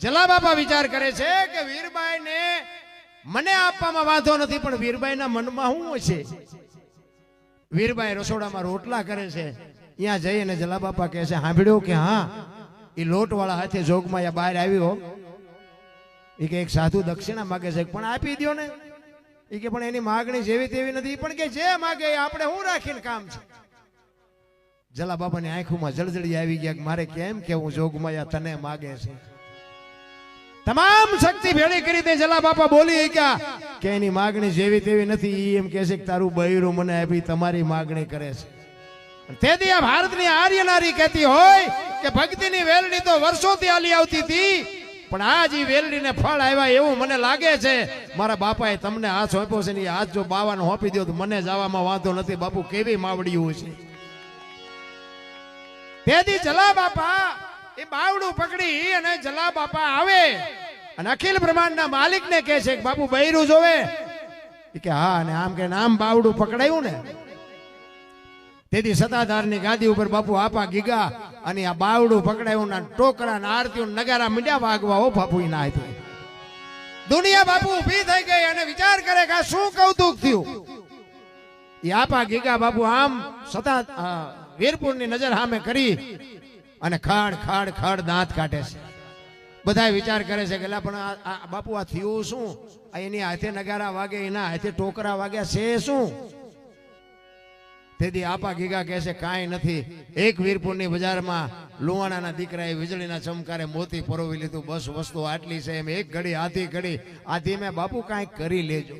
જલા બાપા વિચાર કરે છે કે વીરબાઈ ને મને આપવામાં વાંધો નથી, પણ વીરબાઈ ના મનમાં શું છે વીરબાઈ રસોડામાં રોટલા કરે છે. ત્યાં જઈને જલા બાપા કહે છે સાંભળ્યો કે હા, એ લોટવાળા હાથે જોગમાં બહાર આવ્યો. એ કે, એક સાધુ દક્ષિણા માગે છે. પણ આપી દ્યો ને. એ કે, પણ એની માગણી જેવી તેવી નથી. પણ કે, જે માગે આપણે હું રાખીને કામ છે? જલા બાપાની આંખોમાં જળજળી આવી ગયા મારે કેમ કેવું જોગમાયા તને માગે છે? તમામ શક્તિ ભેળી કરી જલા બાપા બોલી ગયા. કે એની માગણી જેવી તેવી નથી એમ કહે છે કે તારું બૈરું મને આપી તમારી માગણી કરે છે. તેથી આ ભારતની આર્ય નારી કહેતી હોય કે ભક્તિની વેલડી તો વર્ષોથી આલી આવતી હતી પણ આજ ઈ વેલડીને ફળ આવ્યા એવું મને લાગે છે. મારા બાપાએ તમને હાથ સોંપ્યો છે ને હાથ જો બાવાને સોંપી દો તો મને જવામાં વાંધો નથી. બાપુ કેવી માવડિયું છે. તેથી જલા બાપા એ બાવડું પકડી અને જલા બાપા આવે. અને અખિલ બ્રહ્માંડના માલિકને કહે છે કે, બાપુ, બૈરું જોવે. કે, હા, અને આમ કે આમ બાવડું પકડાયું ને. તેથી સત્તાધારની ગાદી ઉપર બાપુ આપા ગીગા અને આ બાવડું પકડાયું ના ટોકરા ના આરતીઓ નગારા મીંડ્યા વાગવા ઓ બાપુ ના દુનિયા બાપુ ઊભી થઈ ગઈ અને વિચાર કરે કે આ શું કૌતુક થયું? એ આપા ગીગા, બાપુ, આમ સતા વીરપુરની નજર સામે કરી અને ખાડ ખાડ ખાડ દાંત કાઢે છે. બધા વિચાર કરે છે કે પણ આ- બાપુ, આ થયું શું? એની હાથે નગારા વાગે, એના હાથે ટોકરા વાગ્યા છે શું? તેથી આપા ગીગા કહે છે, કાંઈ નથી. એક વીરપુરની બજારમાં લુવાણાના દીકરાએ વીજળીના ચમકારે મોતી પરોવી લીધું. બસ વસ્તુ આટલી છે એમ, એક ઘડી, આધી ઘડી. આધી મેં બાપુ કાંઈક કરી લેજો.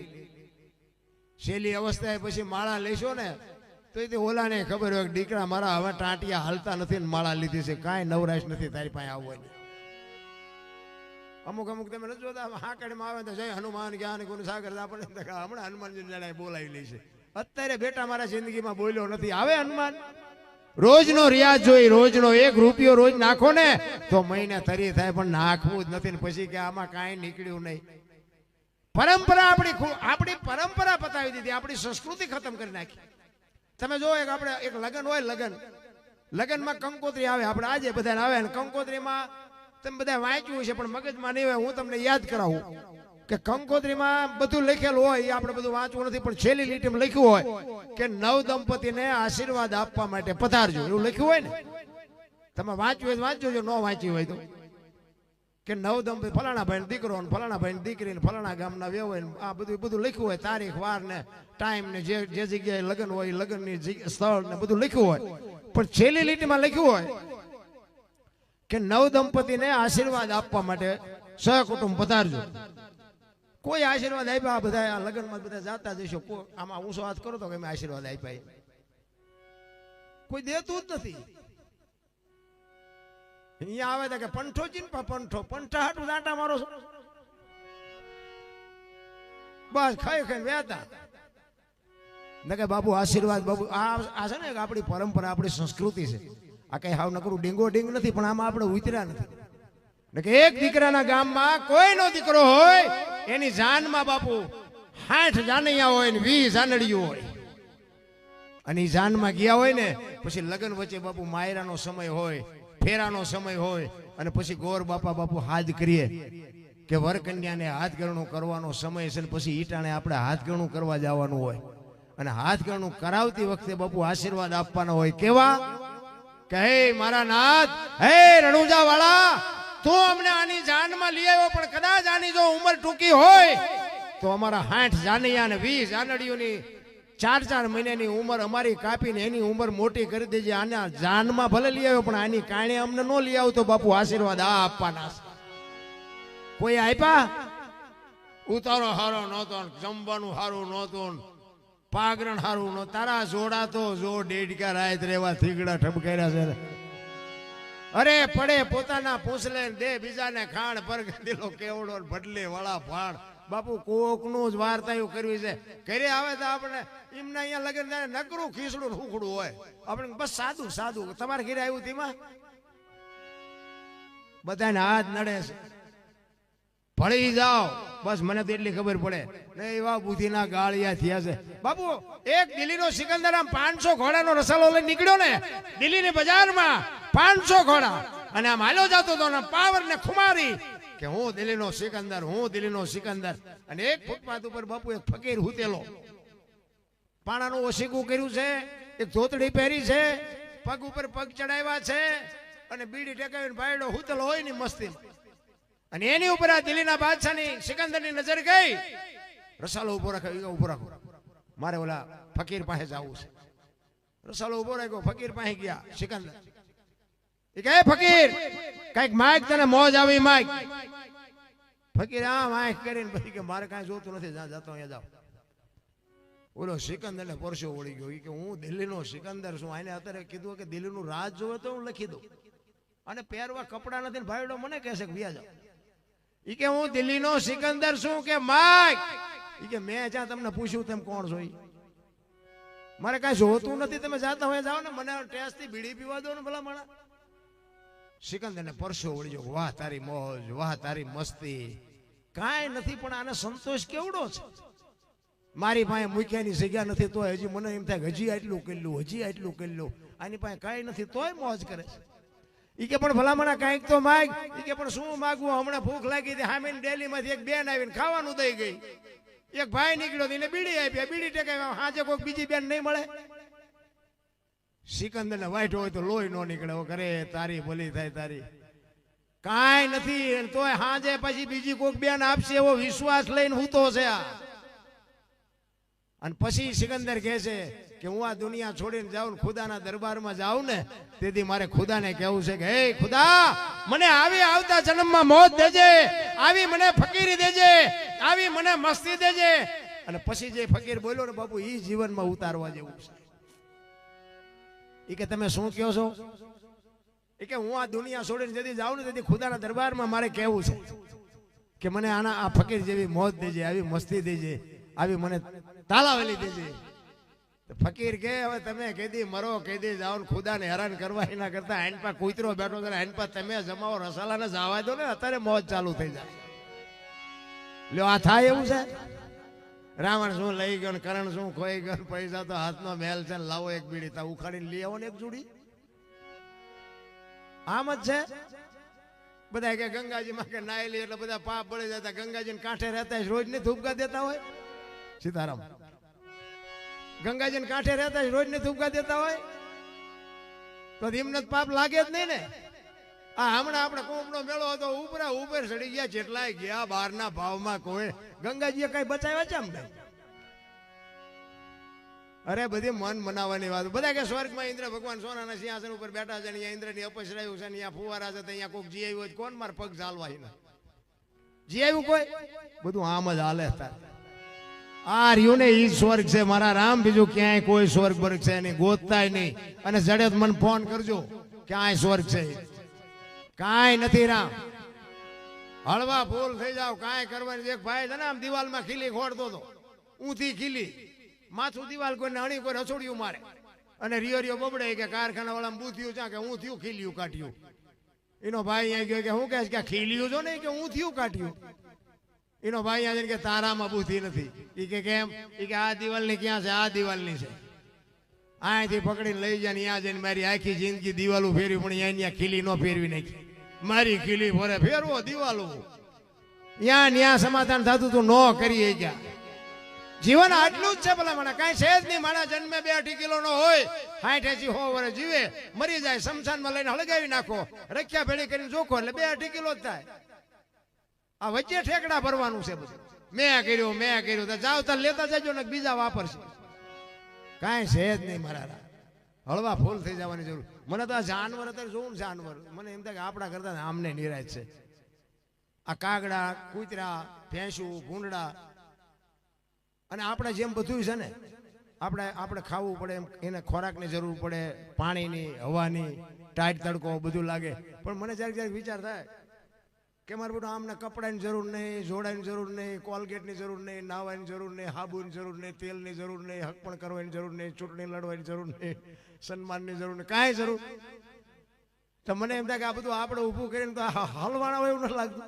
છેલ્લી અવસ્થાએ પછી માળા લેશો ને, તો એ ઓલાને ખબર હોય દીકરા મારા હવે ટાંટિયા હાલતા નથી ને માળા લીધી છે. કાંઈ નવરાશ નથી તારી પાસે આવવાની. અમુક અમુક તમે નથી જોતા હાકડીમાં આવે તો જય હનુમાન, જ્ઞાન, ગુણ, સાગર કે હમણાં હનુમાનજી જણાય બોલાવી લે છે. અત્યારે બેટા મારા જિંદગીમાં બોલ્યો નથી. આવે હનુમાન? રોજનો રિયાઝ જોઈ, રોજનો એક રૂપિયો રોજ નાખો ને, તો મહિને તરી થાય, પણ નાખવું જ નથી પછી કે આમાં કાંઈ નીકળ્યું નહીં. પરંપરા આપણી આપણી પરંપરા પતાવી દીધી, આપણી સંસ્કૃતિ ખતમ કરી નાખી. તમે જો એક આપણે, એક લગ્ન હોય લગ્ન. લગ્નમાં કંકોત્રી આવે, આપણે આજે બધાને આવે કંકોત્રીમાં તમે બધા વાંચ્યું છે પણ મગજમાં નહીં હોય, હું તમને યાદ કરાવું કે કંકોત્રીમાં બધું લખેલું હોય આપણે બધું વાંચવું નથી, પણ છેલ્લી લીટીમાં લખ્યું હોય કે નવ દંપતીને આશીર્વાદ આપવા માટે પધારજો. એવું લખ્યું હોય ને? તમે વાંચ્યું હોય વાંચજો, જો ન વાંચ્યું હોય તો. કે નવ દંપતી, ફલાણા ભાઈ દીકરો ફલાણા ભાઈ દીકરી ને ફલાણા ગામના વ્યવહાર ને, આ બધું બધું લખ્યું હોય, તારીખ, વાર ને ટાઈમ ને જે જે જગ્યાએ લગ્ન હોય લગ્નની સ્થળ ને બધું લખ્યું હોય. પણ છેલ્લી લીટીમાં લખ્યું હોય કે નવ દંપતીને આશીર્વાદ આપવા માટે સહકુટુંબ પધારજો. કોઈ આશીર્વાદ આપ્યા બધા આ લગ્નમાં બધા જાતા જશો આમાં ઊંચો હાથ કરો તો કે આશીર્વાદ આપ્યા કોઈ દેતું જ નથી. અહીંયા આવે તો કે પંઠો ચીન પંઠો. પંઠા હાટું દાંટા મારો બસ, ખાઈ ખાઈ વેતા ને કે બાપુ આશીર્વાદ બાપુ આ છે ને આપણી પરંપરા, આપણી સંસ્કૃતિ છે. આ કઈ હાવ નકરું ડીંગો ડીંગ નથી, પણ આમાં આપણે ઉતર્યા નથી. કે એક દીકરાના ગામમાં કોઈનો દીકરો હોય, એની જાનમાં બાપુ હાઠ જાનૈયા હોય ને વીસ જાનડીયું હોય. અને એ જાનમાં ગયા હોય ને, પછી લગ્ન વચ્ચે બાપુ માયરાનો સમય હોય, ફેરાનો સમય હોય, અને પછી ગોર બાપા બાપુ હાથ કરીએ કે વરકન્યાને હાથ ગણું કરવાનો સમય છે ને પછી ઈટાણે આપણે હાથ ગણું કરવા જવાનું હોય. અને હાથ ગણું કરાવતી વખતે બાપુ આશીર્વાદ આપવાના હોય કેવા? કે, હે મારા નાથ, હે રણુજા વાળા તું અમને આની જાનમાં લઈ આવ્યો, પણ કદાચ આની જો ઉંમર ટૂંકી હોય, તો અમારા હાઠ જાનૈયા અને વીસ જાનડીઓની ચાર ચાર મહિનાની ઉંમર અમારી કાપીને એની ઉંમર મોટી કરી દેજે. આના જાનમાં ભલે લઈ આવ્યો, પણ આની કાણે અમને ન લઈ આવતો. બાપુ, આશીર્વાદ આ આપવાના કોઈ આપ્યા ઉતારો હારો નહોતો ને જમવાનું હારું નહોતું ને પાગરણ હારું ન, તારા જોડા તો જો ડેડકા રાત રેવા થીગડા ઠબકાર્યા છે. અરે પડે પોતાના પૂછલે દે બીજાને ખાણ પર દિલો કેવડો ભટલે વાળા ભાણ. બાપુ, કોકનું જ વાર્તાયું કરવી છે. ઘરે આવે તો આપણે એમને અહીંયા લગન નકરું ખીસડું રૂખડું હોય. આપણે બસ સાદું સાદું. તમારે ઘરે આવ્યું તેમાં બધાને હાથ નડે છે. ભળી જાઓ. બસ મને તો એટલી ખબર પડે. ને એવા બુદ્ધિના ગાળિયા થયા છે. બાપુ, એક દિલ્હીનો સિકંદર આમ પાંચસો ઘોડાનો રસાલો લઈને નીકળ્યો ને, દિલ્હીની બજારમાં પાંચસો ઘોડા. અને આમ હાલો જતો હતો ને પાવર ને ખુમારી કે હું દિલ્હીનો સિકંદર, હું દિલ્હીનો સિકંદર. અને એક ફૂટપાથ ઉપર બાપુ એક ફકીર હુતેલો. પાણાનું ઓશીકું કર્યું છે, એક ધોતડી પહેરી છે, પગ ઉપર પગ ચડાવ્યા છે, અને બીડી ટેકાવીને ભાઈડો હુતેલો હોયની મસ્તી અને એની ઉપર આ દિલ્હીના બાદશાહની સિકંદરની નજર ગઈ. રસાલો ઊભો રાખ્યો ઊભો રાખો. મારે ઓલા ફકીર પાસે જવું છે. રસાલો ઊભો રાખ્યો, ફકીર પાસે ગયા, સિકંદર. એ કહે, ફકીર, કંઈક માઇક તને, મોજ આવી માઇક ફકીર આ માઇક કરીને પછી કે, મારે કાંઈ જોતું નથી, જ્યાં જતો અહીંયા જાઓ. ઓલો સિકંદર ને પરસો વળી ગયો. કે, હું દિલ્હીનો સિકંદર છું. આને અત્યારે કીધું કે, દિલ્હીનું રાજ જોવે તો હું લખી દઉં. અને પહેરવા કપડા નથી ભાઈડો મને કહેશે કે, વ્યા ઈ કે હું દિલ્હીનો સિકંદર છું કે માઇક ઈ કે મેં જ્યાં તમને પૂછ્યું તેમ કોણ છો મારે કાંઈ જોતું નથી, તમે જાતા હોય જાઓ ને, મને ટેસ્ટથી બીડી પીવા દો ને ભલા માણા સિકંદર ને પરસો વળી ગયો વાહ, તારી મોજ, વાહ, તારી મસ્તી. કાંઈ નથી, પણ આને સંતોષ કેવડો છે? મારી પાસે મૂક્યાની જગ્યા નથી, તોય હજી મને એમ થાય હજી આટલું કેટલું હજી આટલું કેટલું આની પાસે કાંઈ નથી, તોય મોજ કરે છે. ઈ કે પણ ભલામણા કાંઈક તો માગ. ઈ કે પણ શું માગવું? હમણાં ભૂખ લાગી હતી. હામીન ડેલીમાંથી એક બેન આવીને ખાવાનું દઈ ગઈ. એક ભાઈ નીકળ્યો એને બીડી આપી. બીડી ટેકાવી હાજે કોઈક બીજી બેન નહીં મળે. સિકંદર ને વાઈટ હોય તો લોહી નો નીકળે. કરે તારી ભલી થાય તારી. કાંઈ નથી તોય હાજે પછી બીજી કોઈક બેન આપશે એવો વિશ્વાસ લઈને હું તો છે આ. અને પછી સિકંદર કહે છે કે હું આ દુનિયા છોડીને જાઉં ખુદાના દરબારમાં જાઉં ને, તેથી મારે ખુદાને કહેવું છે કે, હે ખુદા, મને આવી આવતા જન્મમાં મોત દેજે, આવી મને ફકીરી દેજે, આવી મને મસ્તી દેજે. અને પછી જે ફકીર બોલ્યો ને, બાપુ એ જીવનમાં ઉતારવા જેવું છે. એ કે, તમે શું કહો છો? એ કે, હું આ દુનિયા છોડીને જેથી જાઉં ને, તેથી ખુદાના દરબારમાં મારે કહેવું છે કે, મને આના, આ ફકીર જેવી મોત દેજે, આવી મસ્તી દેજે, આવી મને તાલાવેલી દેજે. ફકીર કે, હવે તમે કેદી મરો, કેદી જાઓ ને હેરાન કરવા. એના કરતા હેન્ડ પા કૂતરો બેઠો છે હેન્ડ પા તમે જમાવો, રસાલાને જવા દો ને, અત્યારે મોજ ચાલુ થઈ જાય. લ્યો, આ થાય એવું છે? રાવણ શું લઈ ગયો કરણ શું ખોઈ ગયો પૈસા તો હાથનો મહેલ છે લાવો એક બીડી. તા ઉખાડીને લઈ આવો ને એક જોડી. આમ જ છે? બધા કે ગંગાજીમાં કે નાઈ લે એટલે બધા પાપ બળી જતા ગંગાજી કાંઠે રહેતા રોજ ને ધૂપકા દેતા હોય? સીતારામ. ગંગાજી કાંઠે રહેતા હોય, રોજ ને ધૂપકા દેતા હોય તો એમને પાપ લાગે જ નહીં ને. આ હમણાં આપણે કુંભનો મેળો હતો ઉપરા ઉપર ચડી ગયા જેટલાય ગયા બહારના ભાવમાં કોઈ. ગંગાજીએ કઈ બચાવ્યા છે અમને? અરે બધી મન મનાવવાની વાત. બધા કે સ્વર્ગમાં ઇન્દ્ર ભગવાન સોનાના સિંહાસન ઉપર બેઠા છે અહીંયા ઇન્દ્રની અપસરાયું છે અહીંયા ફુવારા છે અહીંયા કોઈક જી આવ્યું કોણ માર પગ ચાલવા જી આવ્યું કોઈ? બધું આમ જ હાલે તાર. આ રહ્યું ને ઈ સ્વર્ગ છે. મારા રામ બીજું ક્યાંય કોઈ સ્વર્ગ વર્ગ છે નહીં, ગોતતાય નહીં. અને જડે મને ફોન કરજો. ક્યાંય સ્વર્ગ છે કાંઈ નથી રામ. હળવા ફૂલ થઈ જાવ કાંઈ કરવાની. એક ભાઈ છે ને, આમ દિવાલમાં ખીલી ખોડતો હતો. ઊંથી ખીલી. માથું દિવાલ કોઈને અણી કોઈ રસોડિયું મારે. અને રિયો રિયો બબડે કે કારખાના વાળા બુથિયું છે કે હું થયું ખીલ્યું કાઢ્યું. એનો ભાઈ અહીંયા ગયો કે હું છે? કે ખીલ્યું છો ને કે હું થયું કાઢ્યું? એનો ભાઈ આજે કે તારામાં બુદ્ધિ નથી. એ કે કેમ? એ કે આ દિવાલની ક્યાં છે? આ દિવાલની છે. અહીંથી પકડીને લઈ જાય ત્યાં જઈને મારી આખી જિંદગી દિવાલું ફેરવી પણ અહીંયા ખીલી ન ફેરવી નાખી. મારી ખીલી ફરે, ફેરવો દિવાલું ત્યાં ત્યાં સમાધાન થતું તું, ન કરી ગયા જીવન આટલું જ છે ભલા મને કાંઈ છે જ નહીં. મારા જન્મે બે અઢી કિલો નો હોય હાઠ એસી હો વરે જીવે, મરી જાય, શમશાનમાં લઈને હળગાવી નાખો, રખ્યા ભેળી કરીને જોખો, એટલે બે અઢી કિલો જ થાય. આ વચ્ચે ઠેકડા ભરવાનું છે બધું. મેં કર્યું મેં કર્યું. તો જાવ તાર લેતા જજો ને બીજા વાપરશે. કાંઈ છે જ નહીં મારા. હળવા ફૂલ થઈ જવાની જરૂર. મને તો આ જાનવર અત્યારે જોઉં જાનવર. મને એમ થાય કે આપણા કરતા આમને નિરાશ છે. આ કાગડા, કૂતરા, ભેંસું, ભૂંડડા અને આપણે જેમ બધું છે ને, આપણે આપણે ખાવું પડે એમ, એને ખોરાકની જરૂર પડે, પાણીની, હવાની, ટાઈટ તડકો બધું લાગે. પણ મને જ્યારે જ્યારે વિચાર થાય કે મારે બધું આમને કપડાની જરૂર નહીં જોડાની જરૂર નહીં, કોલગેટની જરૂર નહીં, નાવાની જરૂર નહીં, હાબુની જરૂર નહીં, તેલની જરૂર નહીં, હકપણ કરવાની જરૂર નહીં, ચૂંટણી લડવાની જરૂર નહીં, સન્માનની જરૂર નહીં, કાંઈ જરૂર તો મને એમ થાય કે આ બધું આપણે ઊભું કરીને તો હલવાના હોય એવું નથી લાગતું.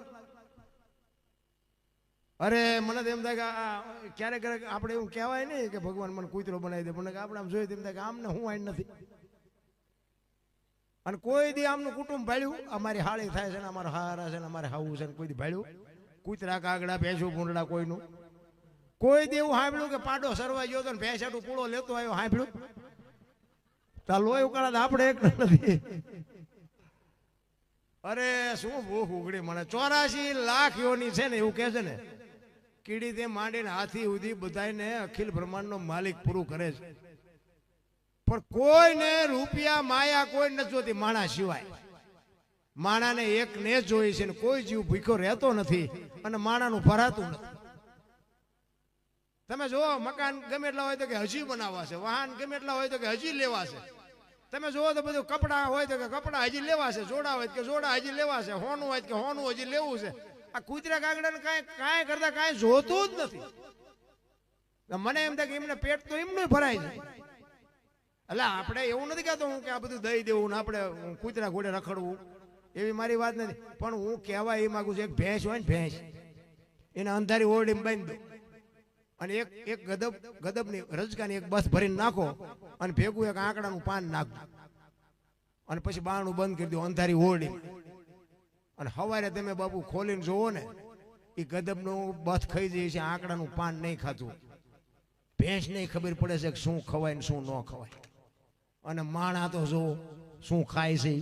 અરે, મને તો એમ થાય કે ક્યારેક ક્યારેક આપણે એવું કહેવાય નહીં કે ભગવાન મને કૂતરો બનાવી દે મને આપણે આમ જોઈએ તેમ થાય કે આમને હું આઈ નથી. અને કોઈ દી આમનું કુટુંબ ભાળ્યું? અમારી હાળી થાય છે ને, અમારા હારા છે ને, અમારે હાવું છે ને, કોઈ દી ભાળ્યું? કૂતરા કાગડા, ભેંસું ભૂંડડા કોઈનું? કોઈ દી એવું સાંભળ્યું કે પાડો સરવા ગયો તો ભેંસાટું પૂળો લેતો આવ્યો, સાંભળ્યું? તો લોહી ઉકાળા આપણે એક નથી. અરે શું ભૂખ ઉગડી મને? ચોરાશી લાખ યોની છે ને, એવું કહે છે ને, કીડી તે માંડીને હાથી સુધી બધાને અખિલ બ્રહ્માંડનો માલિક પૂરું કરે છે. પણ કોઈને રૂપિયા માયા કોઈ નથી જોતી, માણા સિવાય. માણાને એક ને જોઈ છે ને કોઈ જીવ ભૂખ્યો રહેતો નથી અને માણાનું ભરાતું નથી. તમે જુઓ, મકાન ગમે એટલા હોય તો કે હજી બનાવવા છે વાહન ગમે એટલા હોય તો કે હજી લેવા છે તમે જુઓ તો બધું કપડાં હોય તો કે કપડાં હજી લેવા છે જોડા હોય કે જોડા હજી લેવા છે હોનું હોય કે હોનું હજી લેવું છે. આ કૂતરા કાગડાને કાંઈ કાંઈ કરતા કાંઈ જોતું જ નથી. મને એમ થાય કે એમને પેટ તો એમનું ભરાય છે એટલે આપણે એવું નથી કહેતો હું કે આ બધું દઈ દેવું ને આપણે કૂતરા ઘોડે રખડવું. એવી મારી વાત નથી. પણ હું કહેવા એ માગું છું, એક ભેંસ હોય ને ભેંસ, એને અંધારી ઓરડીમાં બાંધી દો. અને એક એક ગદબ, ગદબની રજકાની એક બસ ભરીને નાખો અને ભેગું એક આંકડાનું પાન નાખો અને પછી બારણું બંધ કરી દો, અંધારી ઓરડી અને સવારે તમે બાબુ ખોલીને જોવો ને, એ ગદબનું બસ ખાઈ જાય છે, આંકડાનું પાન નહીં ખાતું. ભેંસ નહીં ખબર પડે છે કે શું ખવાય ને શું ન ખવાય. અને માણા તો જો શું ખાય છે.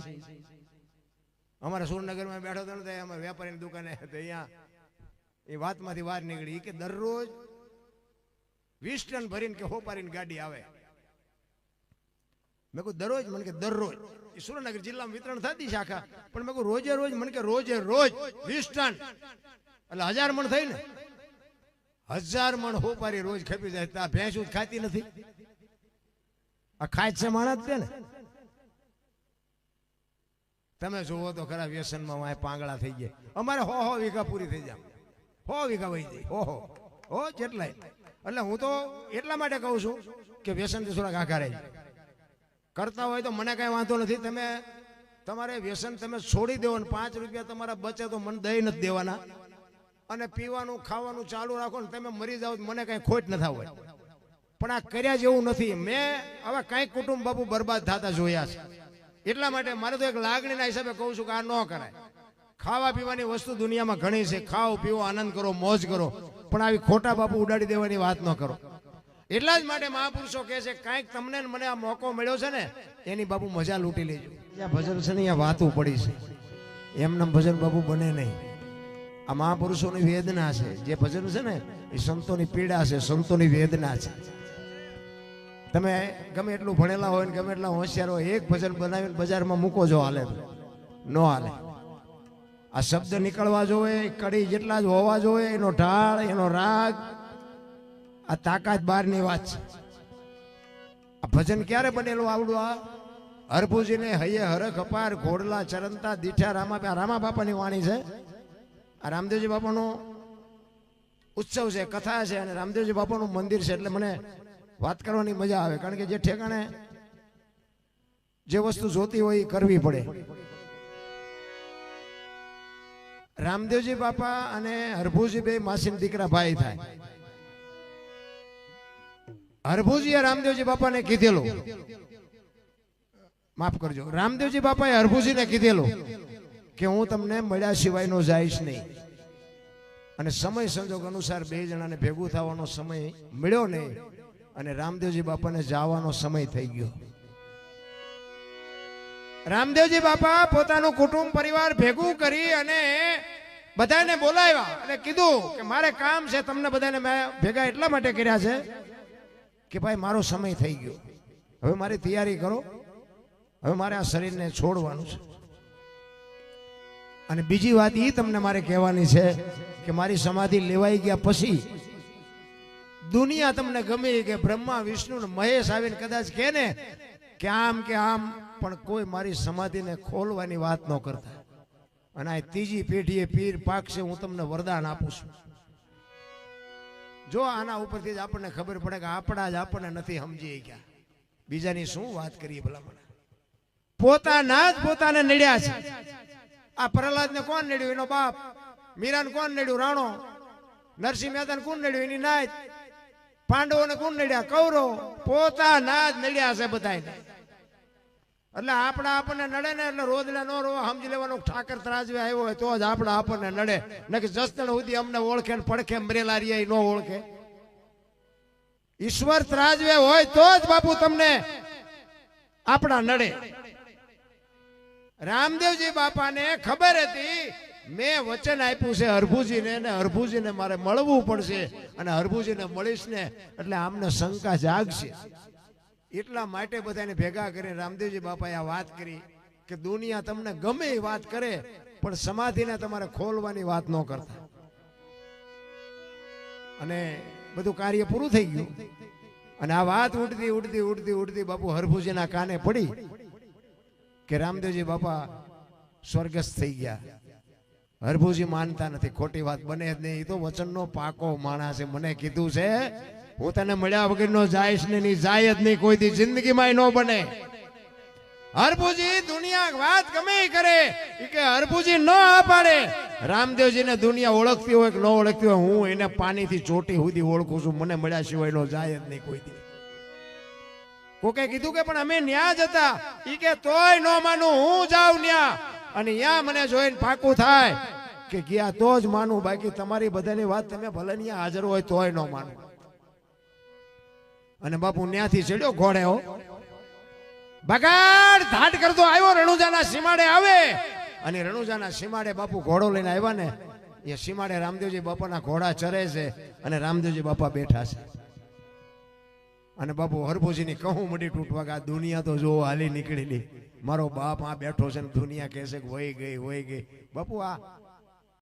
અમારે સુરનગરમાં બેઠો હતો ને અમે વેપારીની દુકાને તો અહીંયા એ વાતમાંથી વાર નીકળી કે દરરોજ વીસ ટન ભરીને કે હોપારીને ગાડી આવે. મેં કહું, દરરોજ? મને કે, દરરોજ. એ સુરેન્દ્રનગર જિલ્લામાં વિતરણ થતી શાખા. પણ મેં કહું, રોજે રોજ? મને કે, રોજે રોજ વીસ ટન. એટલે હજાર મણ થઈ ને. હજાર મણ હોપારી રોજ ખેપી જાય, તા ભેંસ ખાતી નથી. આ ખાય છે માણસ છે ને. તમે જોવો તો ખરા વ્યસનમાં વાંય પાંગળા થઈ ગયા. અમારે હો હો વીઘા પૂરી થઈ જાય. હો વીઘા વહી જાય. હો હો. હો જેટલાય. એટલે હું તો એટલા માટે કહું છું કે વ્યસનથી થોડાક આઘા કરતા હોય તો મને કાંઈ વાંધો નથી. તમે તમારે વ્યસન તમે છોડી દેવો ને પાંચ રૂપિયા તમારા બચે તો મને દઈ નથી દેવાના. અને પીવાનું, ખાવાનું ચાલુ રાખો ને તમે મરી જાઓ મને કાંઈ ખોટ ન થાય પણ આ કર્યા જેવું નથી. મેં હવે કઈ કુટુંબ બાપુ બરબાદ થતા જોયા છે. એટલા માટે મારે તો એક લાગણીના હિસાબે કહું છું કે આ ન કરાય. ખાવા પીવાની વસ્તુ દુનિયામાં ઘણી છે. ખાઓ પીવો આનંદ કરો, મોજ કરો. પણ આવી ખોટા બાપુ ઉડાડી દેવાની વાત ન કરો. એટલા જ માટે મહાપુરુષો કહે છે, કાંઈક તમને મને આ મોકો મળ્યો છે ને, એની બાપુ મજા લૂંટી લેજો. આ ભજન છે ને અહીંયા વાતું પડી છે. એમના ભજન બાપુ બને નહીં. આ મહાપુરુષોની વેદના છે. જે ભજન છે ને, એ સંતોની પીડા છે, સંતોની વેદના છે. તમે ગમે એટલું ભણેલા હોય ને ગમે એટલા હોશિયાર હોય, એક ભજન બનાવીને બજારમાં મૂકો જો હાલે. નો હાલે. આ શબ્દ નીકળવા જોવે, કડી જેટલા જ હોવા જોઈએ એનો ઢાળ, એનો રાગ. આ તાકાત બહારની વાત છે. આ ભજન ક્યારે બનેલું આવડું આ? હરભુજીને હૈયે હરખ અપાર, ઘોડલા ચરંતા દીઠા રામા રામા બાપાની વાણી છે. આ રામદેવજી બાપાનો ઉત્સવ છે, કથા છે અને રામદેવજી બાપાનું મંદિર છે, એટલે મને વાત કરવાની મજા આવે, કારણ કે જે ઠેકાણે જે વસ્તુ જોતી હોય એ કરવી પડે. રામદેવજી બાપા અને હરભુજી બે માસીન દીકરા ભાઈ થાય. હરભુજીએ રામદેવજી બાપાને કીધેલું. માફ કરજો. રામદેવજી બાપાએ હરભુજીને કીધેલું કે હું તમને મળ્યા સિવાયનો જાઈશ નહીં. અને સમય સંજોગ અનુસાર બે જણાને ભેગું થવાનો સમય મળ્યો નહીં. અને રામદેવજી બાપાને જવાનો સમય થઈ ગયો. રામદેવજી બાપા પોતાનું કુટુંબ પરિવાર ભેગું કરી અને બધાને બોલાવ્યા અને કીધું કે મારે કામ છે, તમને બધાને મેં ભેગા એટલા માટે કર્યા છે કે ભાઈ મારો સમય થઈ ગયો. હવે મારી તૈયારી કરો. હવે મારે આ શરીરને છોડવાનું છે. અને બીજી વાત એ તમને મારે કહેવાની છે કે મારી સમાધિ લેવાઈ ગયા પછી દુનિયા તમને ગમે કે બ્રહ્મા, વિષ્ણુ મહેશ આવીને કદાચ કે ને કે આમ કે આમ, પણ કોઈ મારી સમાધિને ખોલવાની વાત ન કરતા. અને આ ત્રીજી પેઢીએ પીર પાકશે હું તમને વરદાન આપું છું. જો આના ઉપરથી જ આપણને ખબર પડે કે આપણા જ આપણને નથી સમજી ગયા. બીજાની શું વાત કરીએ ભલામણ? પોતાના જ પોતાને નડ્યા છે. આ પ્રહલાદને કોણ નડ્યું? એનો બાપ. મીરાને કોણ નડ્યું? રાણો. નરસિંહ મહેતાને કોણ નડ્યું? એની નાત. પાંડવોને કોણ નડ્યા? કૌરવ. પોતાના જ નડ્યા છે બધાને એટલે આપણા આપણને નડે ને એટલે રોદલા નો રો સમજી લેવાનું ઠાકર ત્રાજવે આવ્યો હોય તો જ આપણા આપણને નડે. નકે જસદણ સુધી અમને ઓળખે ને પડખે મરેલા રહ્યા નો ઓળખે. ઈશ્વર ત્રાજવે હોય તો જ બાપુ તમને આપણા નડે. રામદેવજી બાપાને ખબર હતી, મેં વચન આપ્યું છે હરભુજીને ને હરભુજીને મારે મળવું પડશે અને હરભુજીને મળીશ ને એટલે આમને શંકા જાગશે. એટલા માટે બધાને ભેગા કરીને રામદેવજી બાપાએ આ વાત કરી કે દુનિયા તમને ગમે એ વાત કરે, પણ સમાધિને તમારે ખોલવાની વાત ન કરતા. અને બધું કાર્ય પૂરું થઈ ગયું. અને આ વાત ઉડતી ઉડતી ઉડતી ઉડતી બાપુ હરભુજીના કાને પડી. કે રામદેવજી બાપા સ્વર્ગસ્થ થઈ ગયા. હરભુજી માનતા નથી. ખોટી વાત બને જ નહીં. એ તો વચનનો પાકો માણસ. છે મને કીધું છે, હું તને મળ્યા વગર નો જાઈશ ને નહીં જાય જ નહીં. કોઈ દી જિંદગીમાં ન બને. હરભુજી દુનિયા વાત ગમે કરે. કે હરભુજી ન પાડે રામદેવજીને દુનિયા ઓળખતી હોય કે ન ઓળખતી હોય, હું એને પાણીથી ચોટી સુધી ઓળખું છું. મને મળ્યા સિવાય નો જાય જ નહીં કોઈ દી કોકે કીધું કે પણ અમે ન્યા જતા ઈ કે તોય ન માનું, હું જાઉં ન્યા. અને યા મને જોઈને પાકું થાય કે ગયા તો જ માનું. બાકી તમારી બધાની વાત તમે ભલે ન્યા હાજર હોય તોય ન માનું. અને બાપુ ન્યાથી ચડ્યો ઘોડે હો. બગાડ, ધાટ કરતો આવ્યો, રણુજાના સીમાડે આવે. અને રણુજાના સીમાડે બાપુ ઘોડો લઈને આવ્યા ને, એ સીમાડે રામદેવજી બાપાના ઘોડા ચરે છે અને રામદેવજી બાપા બેઠા છે. અને બાપુ, હરભુજીની કહું મડી તૂટવા આ દુનિયા તો જો હાલી નીકળેલી. મારો બાપ આ બેઠો છે ને દુનિયા કહે છે કે વહી ગઈ વહી ગઈ. બાપુ, આ